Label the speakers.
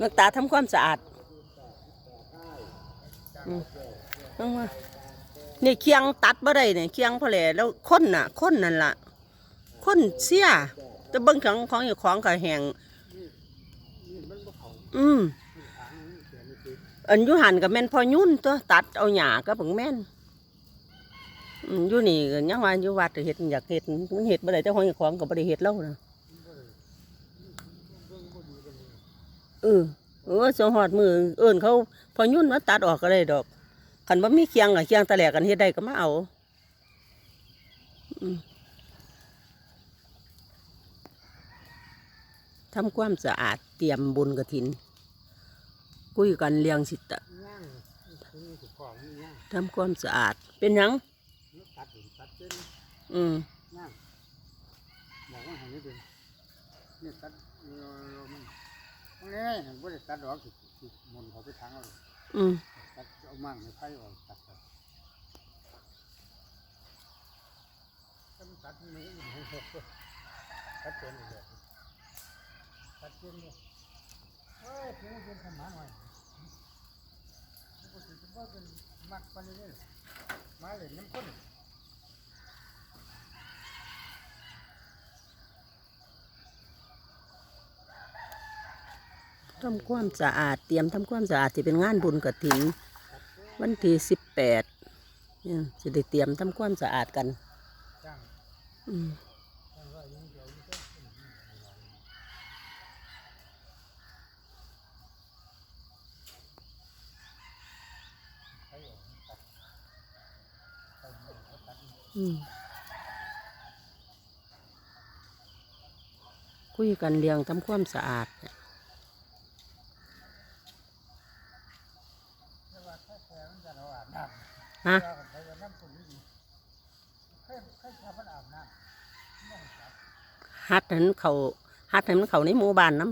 Speaker 1: นักตาทำความสะอาดอืมต้องมานี่เคียงตัดบ่ได้เนี่ยเคียงพอแหล่แล้วคนน่ะคนนั่นล่ะคนเสียแต่เบิ่งของของอยู่ของก็แหงอืมอันยุหันกับแม่นพอยุ่นตัวตัดเอาหญ้าก็บิ่งแม่นอยู่นี่ยังว่าอยู่วัดเฮ็ดอยากเฮ็ดมันเฮ็ดบ่ได้แต่ของอยู่ของก็บ่ได้เฮ็ดแล้วนะ เออเออสองหอดมือเอิ้นเขาพอยุ่นมาตัดออกก็ได้ดอกคันว่ามีเคียงอะเคียงตะแหลกกันเฮ็ดได้ก็มาเอาอทำความสะอาดเตรียมบุญกระถิน คุยกันเลี้ยงสิตะทำความสะอาด เป็นหยัง
Speaker 2: ตัดหิน
Speaker 1: อืม
Speaker 2: บอกว่าห้นี่เป็นนี่ตัดโลโลมัน นี้เห็นบ่ได้ตัดดอกสิสิหมุนเขาไปทางเอา
Speaker 1: อืม
Speaker 2: ตัดเอามั่งในไผ่ออกตัดไปถ้ามันตัดมือมันหกตัดเป็นอีกแบบตัดเป็นเนี่ยเฮ้ยเป็นเป็นขมาหน่อยปกติจะว่าเป็นมักปานนี้เลยมาเลยน้ำข้น
Speaker 1: ทำความสะอาดเตรียมทำความสะอาดที่เป็นงานบุญกระถินวันที่สิบแปดเนี่ยจะได้เตรียมทำความสะอาดกันอืม
Speaker 2: จ้างว่าอกุ
Speaker 1: ยกันเรียงทำความสะอาดเนี่ย
Speaker 2: จับ
Speaker 1: ฮัดให้มันเขาฮัดให้มันเขาในหมู่บ้านน้